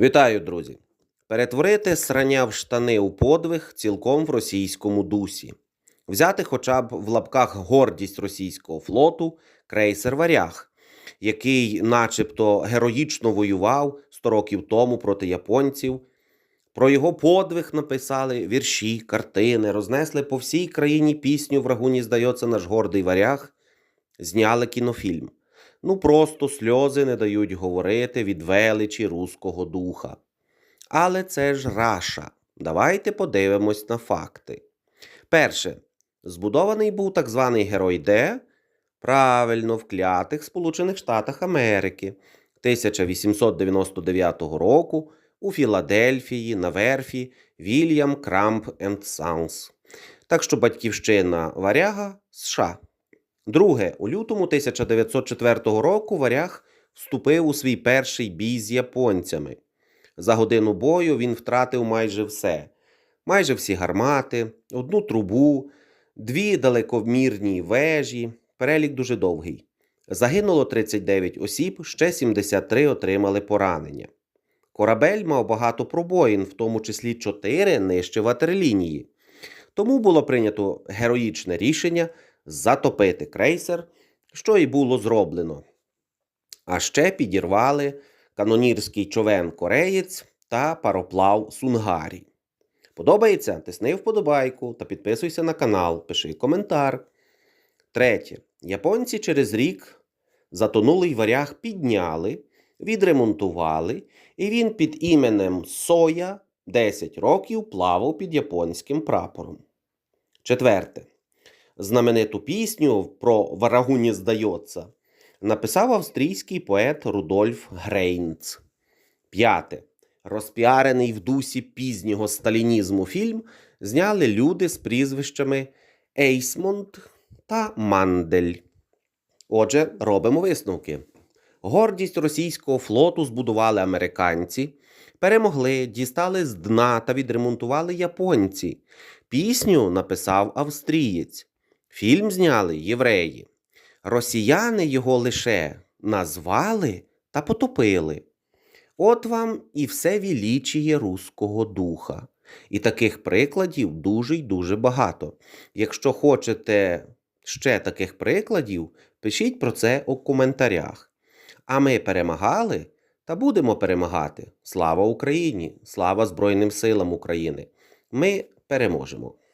Вітаю, друзі! Перетворити срання в штани у подвиг цілком в російському дусі. Взяти хоча б в лапках гордість російського флоту крейсер Варяг, який начебто героїчно воював 100 років тому проти японців. Про його подвиг написали вірші, картини, рознесли по всій країні пісню «Врагу не здається наш гордий варяг, зняли кінофільм. Ну просто сльози не дають говорити від величі руського духа. Але це ж Раша. Давайте подивимось на факти. Перше, збудований був так званий герой Д, правильно в клятих Сполучених Штатах Америки 1899 року у Філадельфії на верфі Вільям Крамп енд Санс. Так що батьківщина варяга США. Друге, у лютому 1904 року варяг вступив у свій перший бій з японцями. За годину бою він втратив майже все: майже всі гармати, одну трубу, дві далекомірні вежі. Перелік дуже довгий. Загинуло 39 осіб, ще 73 отримали поранення. Корабель мав багато пробоїн, в тому числі 4 нижче ватерлінії. Тому було прийнято героїчне рішення затопити крейсер, що і було зроблено. А ще підірвали канонірський човен Кореєць та пароплав Сунгарі. Подобається? Тисни вподобайку та підписуйся на канал, пиши коментар. Третє. Японці через рік затонулий варяг підняли, відремонтували, і він під іменем Соя 10 років плавав під японським прапором. Четверте. Знамениту пісню про варагу не здається написав австрійський поет Рудольф Грейнц. П'яте. Розпіарений в дусі пізнього сталінізму фільм зняли люди з прізвищами Ейсмонд та Мандель. Отже, робимо висновки. Гордість російського флоту збудували американці, перемогли, дістали з дна та відремонтували японці. Пісню написав австрієць. Фільм зняли євреї. Росіяни його лише назвали та потопили. От вам і все вілічіє руського духа. І таких прикладів дуже й дуже багато. Якщо хочете ще таких прикладів, пишіть про це у коментарях. А ми перемагали та будемо перемагати. Слава Україні! Слава Збройним силам України! Ми переможемо!